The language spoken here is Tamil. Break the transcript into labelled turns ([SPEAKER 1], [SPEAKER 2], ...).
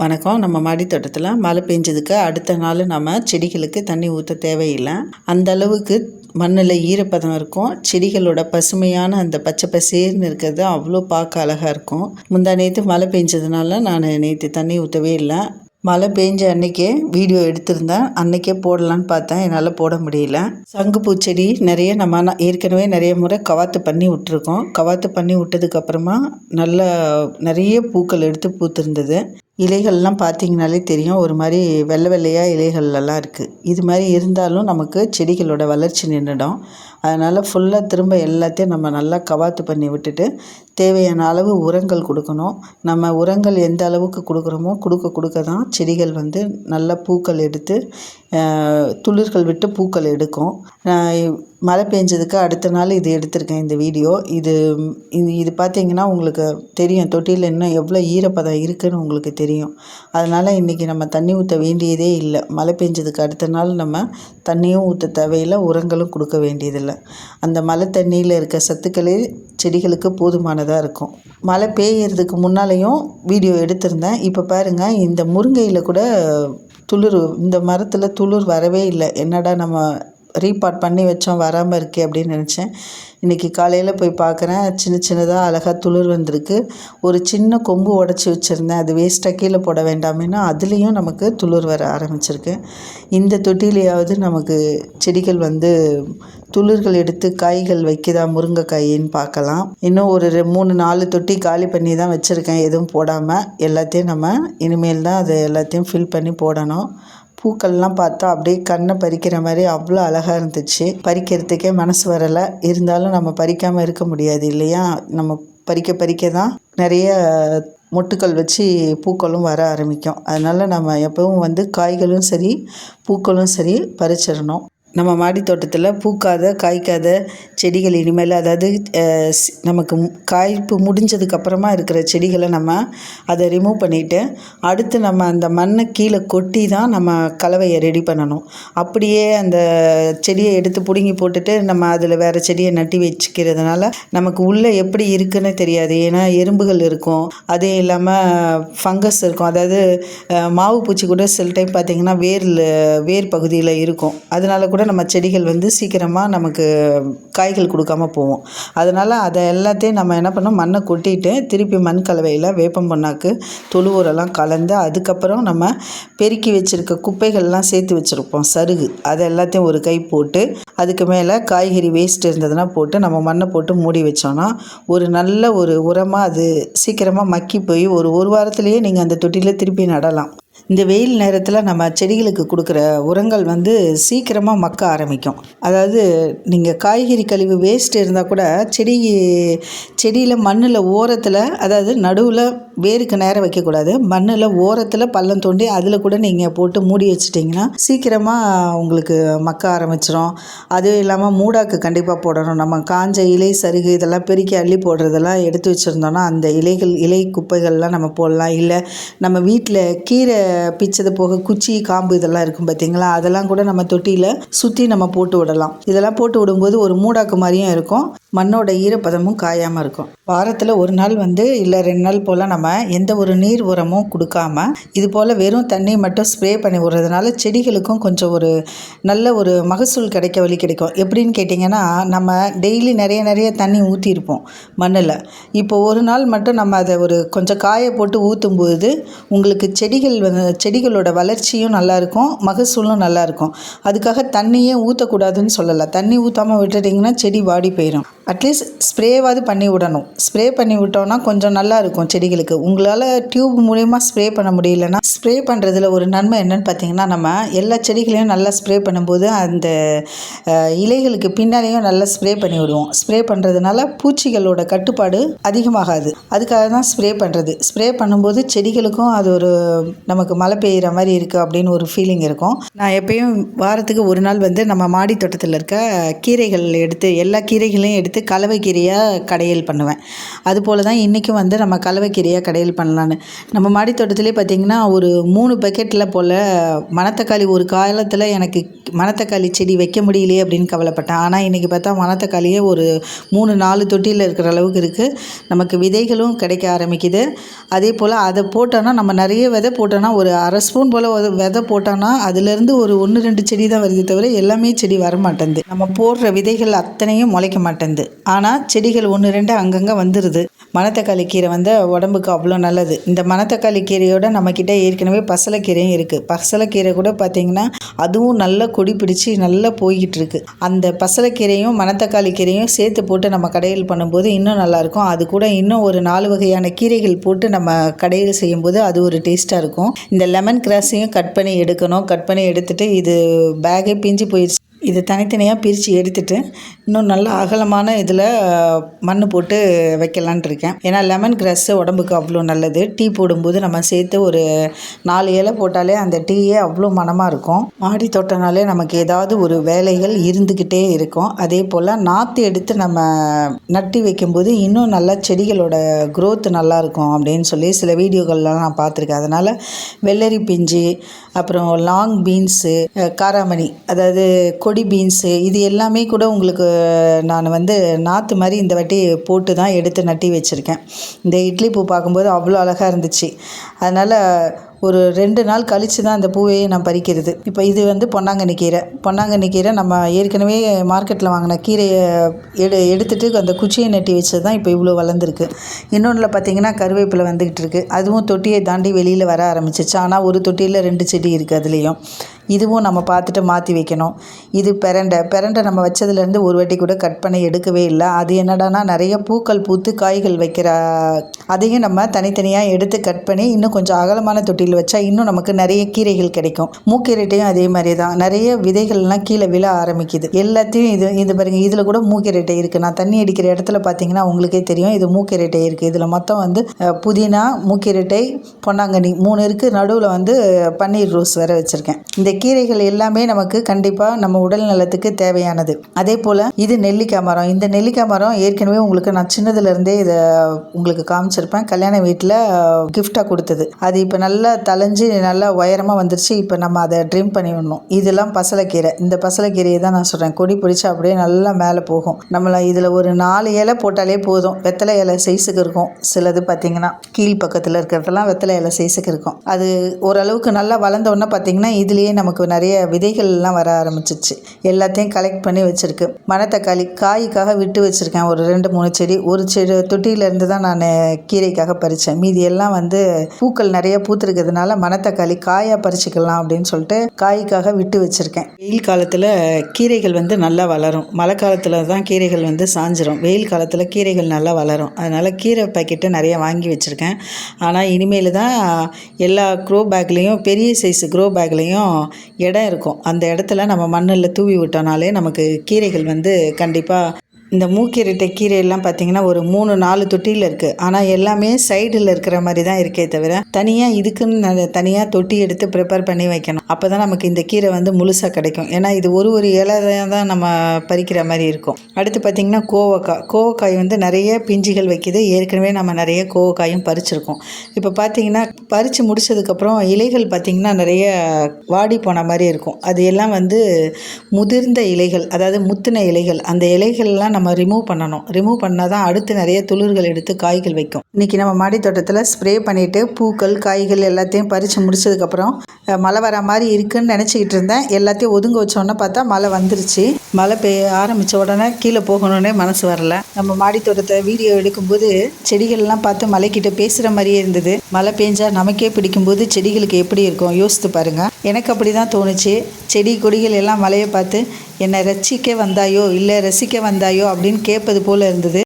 [SPEAKER 1] வணக்கம். நம்ம மாடித்தோட்டத்தில் மழை பெஞ்சதுக்கு அடுத்த நாள் நம்ம செடிகளுக்கு தண்ணி ஊற்ற தேவையில்லை. அந்த அளவுக்கு மண்ணில் ஈரப்பதம் இருக்கும். செடிகளோட பசுமையான அந்த பச்சை பசேர்னு இருக்கிறது அவ்வளோ பார்க்க அழகாக இருக்கும். முந்தா நேற்று மழை பெஞ்சதுனால நான் நேற்று தண்ணி ஊற்றவே இல்லை. மழை பெஞ்ச அன்னைக்கே வீடியோ எடுத்திருந்தேன். அன்னைக்கே போடலான்னு பார்த்தேன். என்னால் போட முடியல. சங்குப்பூ செடி நிறைய நம்ம ஏற்கனவே நிறைய முறை கவாத்து பண்ணி விட்டுருக்கோம். கவாத்து பண்ணி விட்டதுக்கப்புறமா நல்ல நிறைய பூக்கள் எடுத்து பூத்திருந்தது. இலைகள்லாம் பார்த்தீங்கனாலே தெரியும். ஒரு மாதிரி வெள்ளை வெள்ளையாக இலைகள்லாம் இருக்குது இது மாதிரி இருந்தாலும் நமக்கு செடிகளோட வளர்ச்சி நின்றுடும். அதனால் ஃபுல்லாக திரும்ப எல்லாத்தையும் நம்ம நல்லா கவாத்து பண்ணி விட்டுட்டு தேவையான அளவு உரங்கள் கொடுக்கணும். நம்ம உரங்கள் எந்த அளவுக்கு கொடுக்குறோமோ கொடுக்க கொடுக்க தான் செடிகள் வந்து நல்லா பூக்கள் எடுத்து துளிர்கள் விட்டு பூக்கள் எடுக்கும். மழை பெஞ்சதுக்கு அடுத்த நாள் இது எடுத்திருக்கேன் இந்த வீடியோ. இது இது இது பார்த்தீங்கன்னா உங்களுக்கு தெரியும். தொட்டியில் இன்னும் எவ்வளோ ஈரப்பதம் இருக்குதுன்னு உங்களுக்கு தெரியும். அதனால் இன்றைக்கி நம்ம தண்ணி ஊற்ற வேண்டியதே இல்லை. மழை பெஞ்சதுக்கு அடுத்த நாள் நம்ம தண்ணியும் ஊற்ற தேவையில்லை உரங்களும் கொடுக்க வேண்டியதில்லை. அந்த மழை தண்ணியில் இருக்க சத்துக்களே செடிகளுக்கு போதுமானதாக இருக்கும். மழை பெய்யறதுக்கு முன்னாலேயும் வீடியோ எடுத்திருந்தேன். இப்போ பாருங்கள் இந்த முருங்கையில் கூட துளிர் இந்த மரத்தில் துளிர் வரவே இல்லை. என்னடா நம்ம ரீபாட் பண்ணி வச்சோம் வராமல் இருக்கே அப்படின்னு நினச்சேன். இன்றைக்கி காலையில் போய் பார்க்குறேன். சின்ன சின்னதாக அழகாக துளிர் வந்திருக்கு. ஒரு சின்ன கொம்பு உடச்சி வச்சுருந்தேன். அது வேஸ்ட்டாக கீழே போட வேண்டாமேனா அதுலேயும் நமக்கு துளிர் வர ஆரம்பிச்சிருக்கு. இந்த தொட்டிலையாவது நமக்கு செடிகள் வந்து துளிர்கள் எடுத்து காய்கள் வைக்குதா முருங்கைக்காயின்னு பார்க்கலாம். இன்னும் ஒரு ரெ- மூணு நாலு தொட்டி காலி பண்ணி தான் வச்சுருக்கேன். எதுவும் போடாமல் எல்லாத்தையும் நம்ம இனிமேல் தான் அதை எல்லாத்தையும் ஃபில் பண்ணி போடணும். பூக்கள்லாம் பார்த்தா அப்படியே கண்ணை பறிக்கிற மாதிரி அவ்வளோ அழகாக இருந்துச்சு. பறிக்கிறதுக்கே மனசு வரலை. இருந்தாலும் நம்ம பறிக்காமல் இருக்க முடியாது இல்லையா? நம்ம பறிக்க பறிக்க தான் நிறைய மொட்டுக்கள் வச்சு பூக்களும் வர ஆரம்பிக்கும். அதனால் நம்ம எப்பவும் வந்து காய்களும் சரி பூக்களும் சரி பறிச்சிடணும். நம்ம மாடி தோட்டத்தில் பூக்காத காய்க்காத செடிகள் இனிமேல் அதாவது நமக்கு காய்ப்பு முடிஞ்சதுக்கப்புறமா இருக்கிற செடிகளை நம்ம அதை ரிமூவ் பண்ணிவிட்டு அடுத்து நம்ம அந்த மண்ணை கீழே கொட்டி தான் நம்ம கலவையை ரெடி பண்ணணும். அப்படியே அந்த செடியை எடுத்து பிடுங்கி போட்டுட்டு நம்ம அதில் வேறு செடியை நட்டி வச்சுக்கிறதுனால நமக்கு உள்ளே எப்படி இருக்குன்னு தெரியாது. ஏன்னா எறும்புகள் இருக்கும். அதே இல்லாமல் ஃபங்கஸ் இருக்கும். அதாவது மாவு பூச்சி கூட சில டைம் பார்த்திங்கன்னா வேரில் வேர் பகுதியில் இருக்கும். அதனால கூட நம்ம செடிகள் வந்து சீக்கிரமாக நமக்கு காய்கள் கொடுக்காம போவோம். அதனால் அதை எல்லாத்தையும் நம்ம என்ன பண்ணோம்? மண்ணை கொட்டிட்டு திருப்பி மண் கலவையில் வேப்பம் பொண்ணாக்கு தொழு உரம்லாம் கலந்து அதுக்கப்புறம் நம்ம பெருக்கி வச்சுருக்க குப்பைகள்லாம் சேர்த்து வச்சுருப்போம். சருகு. அதை எல்லாத்தையும் ஒரு கை போட்டு அதுக்கு மேலே காய்கறி வேஸ்ட் இருந்ததுன்னா போட்டு நம்ம மண்ணை போட்டு மூடி வச்சோன்னா ஒரு நல்ல ஒரு உரமாக அது சீக்கிரமாக மக்கி போய் ஒரு ஒரு வாரத்துலேயே நீங்கள் அந்த தொட்டியில் திருப்பி நடலாம். இந்த வெயில் நேரத்தில் நம்ம செடிகளுக்கு கொடுக்குற உரங்கள் வந்து சீக்கிரமாக மக்க ஆரம்பிக்கும். அதாவது நீங்கள் காய்கறி கழிவு வேஸ்ட் இருந்தால் கூட செடி செடியில் மண்ணில் ஓரத்தில் அதாவது நடுவில் வேருக்கு நேரம் வைக்கக்கூடாது. மண்ணில் ஓரத்தில் பள்ளம் தோண்டி அதில் கூட நீங்கள் போட்டு மூடி வச்சிட்டிங்கன்னா சீக்கிரமாக உங்களுக்கு மக்க ஆரம்பிச்சிடும் அதுவும் இல்லாமல் மூடாக்கு கண்டிப்பாக போடணும். நம்ம காஞ்ச இலை சருகு இதெல்லாம் பெருக்கி அள்ளி போடுறதெல்லாம் எடுத்து வச்சுருந்தோன்னா அந்த இலைகள் இலை குப்பைகள்லாம் நம்ம போடலாம். இல்லை நம்ம வீட்டில் கீரை பிச்சது போக குச்சி காம்பு இதெல்லாம் இருக்கும் பார்த்தீங்களா அதெல்லாம் கூட நம்ம தொட்டியில் சுற்றி நம்ம போட்டு விடலாம். இதெல்லாம் போட்டு விடும்போது ஒரு மூடாக்கு மாதிரியும் இருக்கும். மண்ணோட ஈரப்பதமும் காயாமல் இருக்கும். வாரத்தில் ஒரு நாள் வந்து இல்லை ரெண்டு நாள் போல் நம்ம எந்த ஒரு நீர் உரமும் கொடுக்காம இது போல் வெறும் தண்ணி மட்டும் ஸ்ப்ரே பண்ணி விடுறதுனால செடிகளுக்கும் கொஞ்சம் ஒரு நல்ல ஒரு மகசூல் கிடைக்க வழி கிடைக்கும். எப்படின்னு கேட்டிங்கன்னா நம்ம டெய்லி நிறைய நிறைய தண்ணி ஊற்றிருப்போம் மண்ணில். இப்போ ஒரு நாள் மட்டும் நம்ம அதை ஒரு கொஞ்சம் காய போட்டு ஊற்றும்போது உங்களுக்கு செடிகள் வந்து செடிகளோட வளர்ச்சியும் நல்லாயிருக்கும் மகசூலும் நல்லாயிருக்கும். அதுக்காக தண்ணியே ஊற்றக்கூடாதுன்னு சொல்லலை. தண்ணி ஊற்றாமல் விட்டுட்டிங்கன்னா செடி வாடி போயிடும் அட்லீஸ்ட் ஸ்ப்ரேவாவது பண்ணி விடணும். ஸ்ப்ரே பண்ணி விட்டோம்னா கொஞ்சம் நல்லா இருக்கும் செடிகளுக்கு. உங்களால் டியூப் மூலயமா ஸ்ப்ரே பண்ண முடியலன்னா ஸ்ப்ரே பண்ணுறதுல ஒரு நன்மை என்னன்னு பார்த்தீங்கன்னா நம்ம எல்லா செடிகளையும் நல்லா ஸ்ப்ரே பண்ணும்போது அந்த இலைகளுக்கு பின்னாலேயும் நல்லா ஸ்ப்ரே பண்ணி விடுவோம். ஸ்ப்ரே பண்ணுறதுனால பூச்சிகளோட கட்டுப்பாடு அதிகமாகாது. அதுக்காக தான் ஸ்ப்ரே பண்ணுறது ஸ்ப்ரே பண்ணும்போது செடிகளுக்கும் அது ஒரு நமக்கு மழை பெய்கிற மாதிரி இருக்குது அப்படின்னு ஒரு ஃபீலிங் இருக்கும். நான் எப்பயும் வாரத்துக்கு ஒரு நாள் வந்து நம்ம மாடி தோட்டத்தில் இருக்க கீரைகள் எடுத்து எல்லா கீரைகளையும் எடுத்து கலவை கீரையாக கடையல் பண்ணுவேன். அதுபோல் தான் இன்றைக்கும் வந்து நம்ம கலவை கீரையாக கடையல் பண்ணலான்னு. நம்ம மாடி தோட்டத்திலே பார்த்திங்கன்னா ஒரு மூணு பக்கெட்டில் போல் மணத்தக்காளி ஒரு காலத்தில் எனக்கு மணத்தக்காளி செடி வைக்க முடியலையே அப்படின்னு கவலைப்பட்டேன். ஆனால் இன்றைக்கி பார்த்தா மணத்தக்காளியே ஒரு மூணு நாலு தொட்டியில் இருக்கிற அளவுக்கு இருக்குது நமக்கு விதைகளும் கிடைக்க ஆரம்பிக்குது. அதே போல் அதை போட்டோன்னா நம்ம நிறைய விதை போட்டோன்னா ஒரு அரை ஸ்பூன் போல் விதை போட்டோன்னா அதுலேருந்து ஒரு ஒன்று ரெண்டு செடி தான் வருது தவிர எல்லாமே செடி வர மாட்டேங்குது நம்ம போடுற விதைகள் அத்தனையும் முளைக்க மாட்டேங்குது ஆனால் செடிகள் ஒன்று ரெண்டு அங்கங்கே வந்துடுது மணத்தக்காளி கீரை வந்து உடம்புக்கு அவ்வளோ நல்லது. இந்த மணத்தக்காளி கீரையோட நம்மக்கிட்ட ஏற்கனவே பசலைக்கீரையும் இருக்குது பசலைக்கீரை கூட பார்த்திங்கன்னா அதுவும் நல்லா கொடி பிடிச்சி நல்லா போய்கிட்டு இருக்கு அந்த பசலைக்கீரையும் மணத்தக்காளி கீரையும் சேர்த்து போட்டு நம்ம கடையில் பண்ணும்போது இன்னும் நல்லாயிருக்கும் அது கூட இன்னும் ஒரு நாலு வகையான கீரைகள் போட்டு நம்ம கடையில் செய்யும்போது அது ஒரு டேஸ்ட்டாக இருக்கும். இந்த லெமன் கிராஸையும் கட் பண்ணி எடுக்கணும். கட் பண்ணி எடுத்துகிட்டு இது பேகை பிஞ்சு போயிடுச்சு. இது தனித்தனியாக பிரித்து எடுத்துட்டு இன்னும் நல்ல அகலமான இதில் மண் போட்டு வைக்கலான் இருக்கேன். ஏன்னா லெமன் கிராஸ் உடம்புக்கு அவ்வளோ நல்லது. டீ போடும்போது நம்ம சேர்த்து ஒரு நாலு இலை போட்டாலே அந்த டீயே அவ்வளோ மணமாக இருக்கும். மாடி தோட்டனாலே நமக்கு ஏதாவது ஒரு வேலைகள் இருந்துக்கிட்டே இருக்கும். அதே போல் நாற்று எடுத்து நம்ம நட்டி வைக்கும்போது இன்னும் நல்லா செடிகளோட க்ரோத் நல்லா இருக்கும் அப்படின்னு சொல்லி சில வீடியோகள்லாம் நான் பார்த்துருக்கேன். அதனால் வெள்ளரி பிஞ்சு அப்புறம் லாங் பீன்ஸு காராமணி அதாவது கொடி பீன்ஸு இது எல்லாமே கூட உங்களுக்கு நான் வந்து நாற்று மாதிரி இந்த வாட்டி போட்டு தான் எடுத்து நட்டி வச்சுருக்கேன். இந்த இட்லி பூ பார்க்கும்போது அவ்வளோ அழகாக இருந்துச்சு. அதனால் ஒரு ரெண்டு நாள் கழித்து தான் அந்த பூவையே நான் பறிக்கிறது. இப்போ இது வந்து பொன்னாங்கண்ணி கீரை. பொன்னாங்கண்ணி கீரை நம்ம ஏற்கனவே மார்க்கெட்டில் வாங்கின கீரையை எடு எடுத்துட்டு அந்த குச்சியை நட்டி வச்சது தான் இப்போ இவ்வளோ வளர்ந்துருக்கு. இன்னொன்றில் பார்த்தீங்கன்னா கருவேப்பிலை வந்துக்கிட்டு இருக்குது அதுவும் தொட்டியை தாண்டி வெளியில் வர ஆரம்பிச்சிச்சு. ஆனால் ஒரு தொட்டியில் ரெண்டு செடி இருக்குது அதுலேயும். இதுவும் நம்ம பார்த்துட்டு மாற்றி வைக்கணும். இது பெரண்டை. பெரண்டை நம்ம வச்சதுலேருந்து ஒரு வாட்டி கூட கட் பண்ணி எடுக்கவே இல்லை. அது என்னடானா நிறைய பூக்கள் பூத்து காய்கள் வைக்கிற அதையும் நம்ம தனித்தனியாக எடுத்து கட் பண்ணி இன்னும் கொஞ்சம் அகலமான தொட்டியில் வச்சா இன்னும் நமக்கு நிறைய கீரைகள் கிடைக்கும். மூக்கீரைட்டையும் அதே மாதிரி தான் நிறைய விதைகள்லாம் கீழே விழ ஆரம்பிக்குது. எல்லாத்தையும் இது இது பாருங்க இதில் கூட மூக்கீரைட்டை இருக்குது நான் தண்ணி அடிக்கிற இடத்துல பார்த்தீங்கன்னா உங்களுக்கே தெரியும். இது மூக்கீரைட்டை இருக்குது இதில் மொத்தம் வந்து புதினா மூக்கீரைட்டை பொன்னாங்கண்ணி மூணு இருக்குது நடுவில் வந்து பன்னீர் ரோஸ் வேற வச்சுருக்கேன். இந்த கீரைகள் எல்லாமே நமக்கு கண்டிப்பாக நம்ம உடல் நலத்துக்கு தேவையானது. அதே போல் இது நெல்லிக்காய் மரம். இந்த நெல்லிக்காய் மரம் ஏற்கனவே உங்களுக்கு நான் சின்னதுலேருந்தே இதை உங்களுக்கு காமிச்சிருப்பேன். கல்யாண வீட்டில் கிஃப்டாக கொடுத்தது. அது இப்போ நல்லா தளைஞ்சு நல்லா உயரமாக வந்துருச்சு. இப்போ நம்ம அதை ட்ரிம் பண்ணி விடணும் இதெல்லாம் பசலைக்கீரை. இந்த பசலைக்கீரையை தான் நான் சொல்கிறேன் கொடி பிடிச்சி அப்படியே நல்லா மேலே போகும். நம்மளை இதில் ஒரு நாலு இலை போட்டாலே போதும். வெத்தலை இலை சைஸுக்கு இருக்கும். சிலது பார்த்தீங்கன்னா கீழ் பக்கத்தில் இருக்கிறதெல்லாம் வெத்தலை இலை சைஸுக்கு இருக்கும். அது ஓரளவுக்கு நல்லா வளர்ந்த பார்த்தீங்கன்னா இதுலேயே நமக்கு நிறைய விதைகள்லாம் வர ஆரம்பிச்சிச்சு எல்லாத்தையும் கலெக்ட் பண்ணி வச்சுருக்கு. மணத்தக்காளி காய்க்காக விட்டு வச்சுருக்கேன். ஒரு ரெண்டு மூணு செடி. ஒரு செடி தொட்டியிலேருந்து தான் நான் கீரைக்காக பறித்தேன் மீதி எல்லாம் வந்து பூக்கள் நிறைய பூத்துருக்குது. இருக்கிறதுனால மணத்தக்காளி காயாக பறிச்சுக்கலாம் அப்படின்னு சொல்லிட்டு காய்க்காக விட்டு வச்சுருக்கேன். வெயில் காலத்தில் கீரைகள் வந்து நல்லா வளரும். மழை காலத்தில் தான் கீரைகள் வந்து சாஞ்சிரும். வெயில் காலத்தில் கீரைகள் நல்லா வளரும். அதனால் கீரை பாக்கெட்டு நிறைய வாங்கி வச்சுருக்கேன். ஆனால் இனிமேல் தான் எல்லா க்ரோ பேக்லேயும் பெரிய சைஸ் க்ரோ பேக்லேயும் இடம் இருக்கும். அந்த இடத்துல நம்ம மண்ணில் தூவி விட்டோம்னாலே நமக்கு கீரைகள் வந்து கண்டிப்பாக இந்த மூக்கீரட்டை கீரையெல்லாம் பார்த்தீங்கன்னா ஒரு மூணு நாலு தொட்டியில் இருக்குது ஆனால் எல்லாமே சைடில் இருக்கிற மாதிரி தான் இருக்கே தவிர தனியாக இதுக்குன்னு தனியாக தொட்டி எடுத்து ப்ரிப்பேர் பண்ணி வைக்கணும். அப்போ தான் நமக்கு இந்த கீரை வந்து முழுசாக கிடைக்கும். ஏன்னா இது ஒரு ஒரு இலை தான் நம்ம பறிக்கிற மாதிரி இருக்கும். அடுத்து பார்த்திங்கன்னா கோவக்காய். கோவக்காய் வந்து நிறைய பிஞ்சுகள் வைக்கிது. ஏற்கனவே நம்ம நிறைய கோவக்காயும் பறிச்சிருக்கோம். இப்போ பார்த்தீங்கன்னா பறித்து முடிச்சதுக்கப்புறம் இலைகள் பார்த்திங்கன்னா நிறைய வாடி போன மாதிரி இருக்கும். அது எல்லாம் வந்து முதிர்ந்த இலைகள் அதாவது முத்தின இலைகள் அந்த இலைகள்லாம் நம்ம ரிமூவ் பண்ணணும். ரிமூவ் பண்ணால் தான் அடுத்து நிறைய துளிர்கள் எடுத்து காய்கள் வைக்கும். இன்றைக்கி நம்ம மாடி தோட்டத்தில் ஸ்ப்ரே பண்ணிவிட்டு பூக்கள் காய்கள் எல்லாத்தையும் பறித்து முடிச்சதுக்கப்புறம் மழை வர மாதிரி இருக்குன்னு நினச்சிக்கிட்டு இருந்தேன். எல்லாத்தையும் ஒதுங்க வச்சோன்னே பார்த்தா மழை வந்துருச்சு. மழை பெய்ய ஆரம்பித்த உடனே கீழே போகணுன்னே மனசு வரல. நம்ம மாடி தோட்டத்தை வீடியோ எடுக்கும்போது செடிகள்லாம் பார்த்து மலைக்கிட்ட பேசுகிற மாதிரியே இருந்தது. மழை பெஞ்சால் நமக்கே பிடிக்கும்போது செடிகளுக்கு எப்படி இருக்கும்? யோசித்து பாருங்கள் எனக்கு அப்படி தான் தோணுச்சு. செடி கொடிகள் எல்லாம் மழையை பார்த்து என்னை ரசிக்க வந்தாயோ? இல்லை ரசிக்க வந்தாயோ? அப்படின்னு கேட்பது போல் இருந்தது.